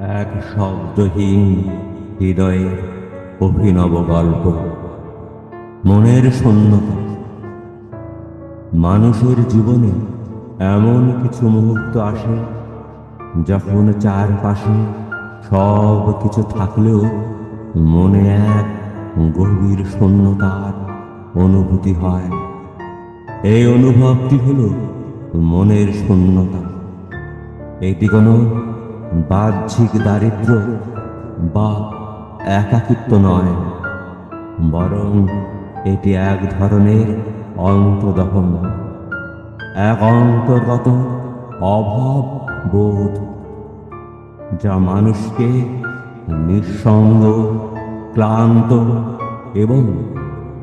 এক শব্দহীন হৃদয়ে অভিনব গল্প। মনের শূন্যতা। মানুষের জীবনে এমন কিছু মুহূর্ত আসে যখন চারপাশে সব কিছু থাকলেও মনে এক গভীর শূন্যতার অনুভূতি হয়। এই অনুভবটি হলো মনের শূন্যতা। এটি কোনো বাহ্যিক দারিদ্র বা একাকিত্ব নয়, বরং এটি এক ধরনের অন্তদহন এক অন্তর্গত অভাব বোধ, যা মানুষকে নিঃসঙ্গ, ক্লান্ত এবং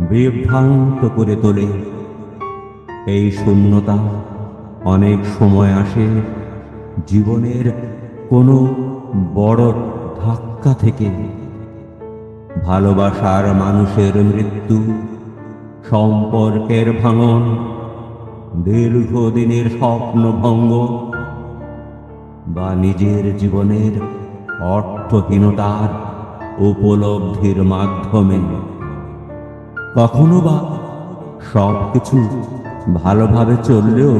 বিভ্রান্ত করে তোলে। এই শূন্যতা অনেক সময় আসে জীবনের কোনো বড় ধাক্কা থেকে ভালোবাসার মানুষের মৃত্যু, সম্পর্কের ভাঙন, দীর্ঘদিনের স্বপ্নভঙ্গ বা নিজের জীবনের অর্থহীনতার উপলব্ধির মাধ্যমে কখনো বা সব কিছু ভালোভাবে চললেও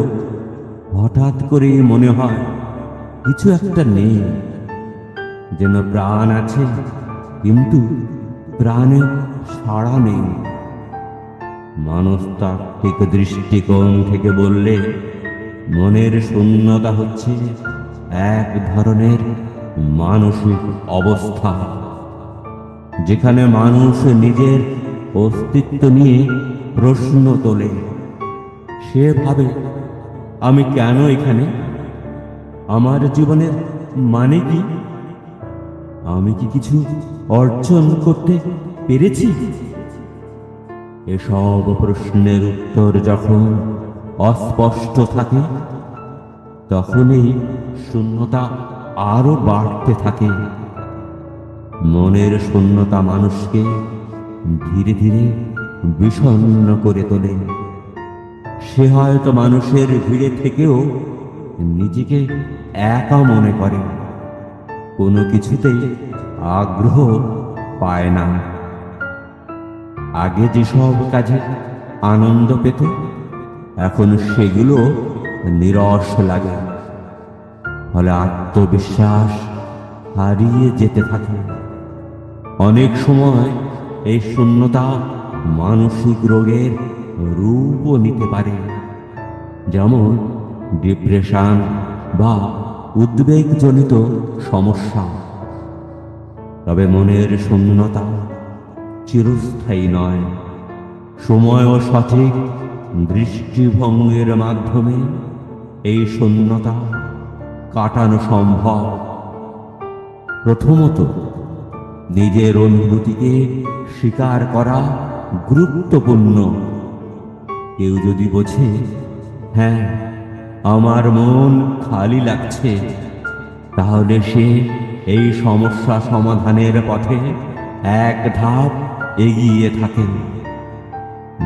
হঠাৎ করেই মনে হয় কিছু একটা নেই। যেন প্রাণ আছে, কিন্তু প্রাণে সাড়া নেই। মনস্তাত্ত্বিক দৃষ্টিকোণ থেকে বললে, মনের শূন্যতা হচ্ছে এক ধরনের মানসিক অবস্থা, যেখানে মানুষ নিজের অস্তিত্ব নিয়ে প্রশ্ন তোলে। সে ভাবে আমি কেন এখানে আমার জীবনের মানে কি? আমি কি কিছু অর্জন করতে পেরেছি? এসব প্রশ্নের উত্তর যখন অস্পষ্ট থাকে, তখনই শূন্যতা আরও বাড়তে থাকে। মনের শূন্যতা মানুষকে ধীরে ধীরে বিষণ্ণ করে তোলে। সে হয়তো মানুষের ভিড়ে থেকেও নিজেকে একা মনে করে। কোনো কিছুতেই আগ্রহ পায় না। আগে যেসব কাজে আনন্দ পেত, এখন সেগুলো নিরস লাগে। ফলে আত্মবিশ্বাস হারিয়ে যেতে থাকে। অনেক সময় এই শূন্যতা মানসিক রোগের রূপও নিতে পারে। যেমন ডিপ্রেশন বা উদ্বেগজনিত সমস্যা। তবে মনের শূন্যতা চিরস্থায়ী নয়। সময় ও সঠিক দৃষ্টিভঙ্গের মাধ্যমে এই শূন্যতা কাটানো সম্ভব। প্রথমত, নিজের অনুভূতিকে স্বীকার করা গুরুত্বপূর্ণ। কেউ যদি বোঝে হ্যাঁ আমার মন খালি লাগছে। তাহলে সে এই সমস্যা সমাধানের পথে এক ধাপ এগিয়ে থাকেন।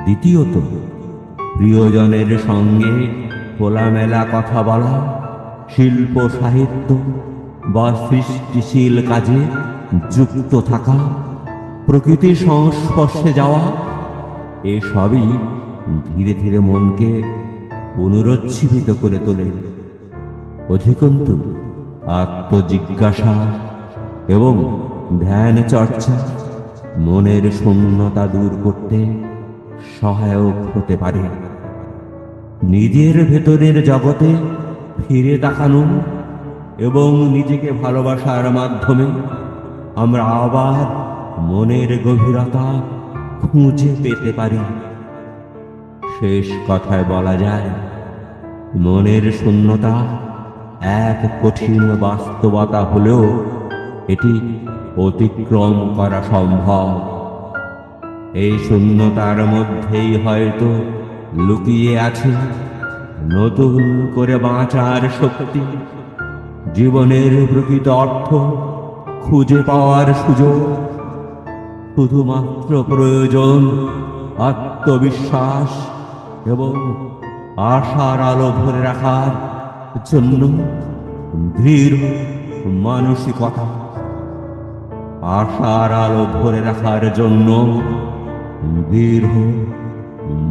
দ্বিতীয়ত, প্রিয়জনের সঙ্গে খোলামেলা কথা বলা, শিল্প সাহিত্য বা সৃষ্টিশীল কাজে যুক্ত থাকা প্রকৃতির সংস্পর্শে যাওয়া, এসবই ধীরে ধীরে মনকে পুনরুজ্জীবিত করে তোলে। অধিকন্তু আত্মজিজ্ঞাসা এবং ধ্যান চর্চা মনের শূন্যতা দূর করতে সহায়ক হতে পারে। নিজের ভেতরের জগতে ফিরে তাকানো এবং নিজেকে ভালোবাসার মাধ্যমে আমরা আবার মনের গভীরতা খুঁজে পেতে পারি। শেষ কথায় বলা যায় মনের শূন্যতা এক কঠিন বাস্তবতা হলেও এটি অতিক্রম করা সম্ভব। এই শূন্যতার মধ্যেই হয়তো লুকিয়ে আছে নতুন করে বাঁচার শক্তি, জীবনের প্রকৃত অর্থ খুঁজে পাওয়ার সুযোগ। শুধুমাত্র প্রয়োজন আত্মবিশ্বাস এবং আশার আলো ভরে রাখার জন্য দৃঢ় মানসিকতা। আশার আলো ভরে রাখার জন্য দৃঢ়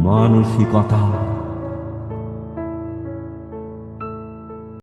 মানসিকতা।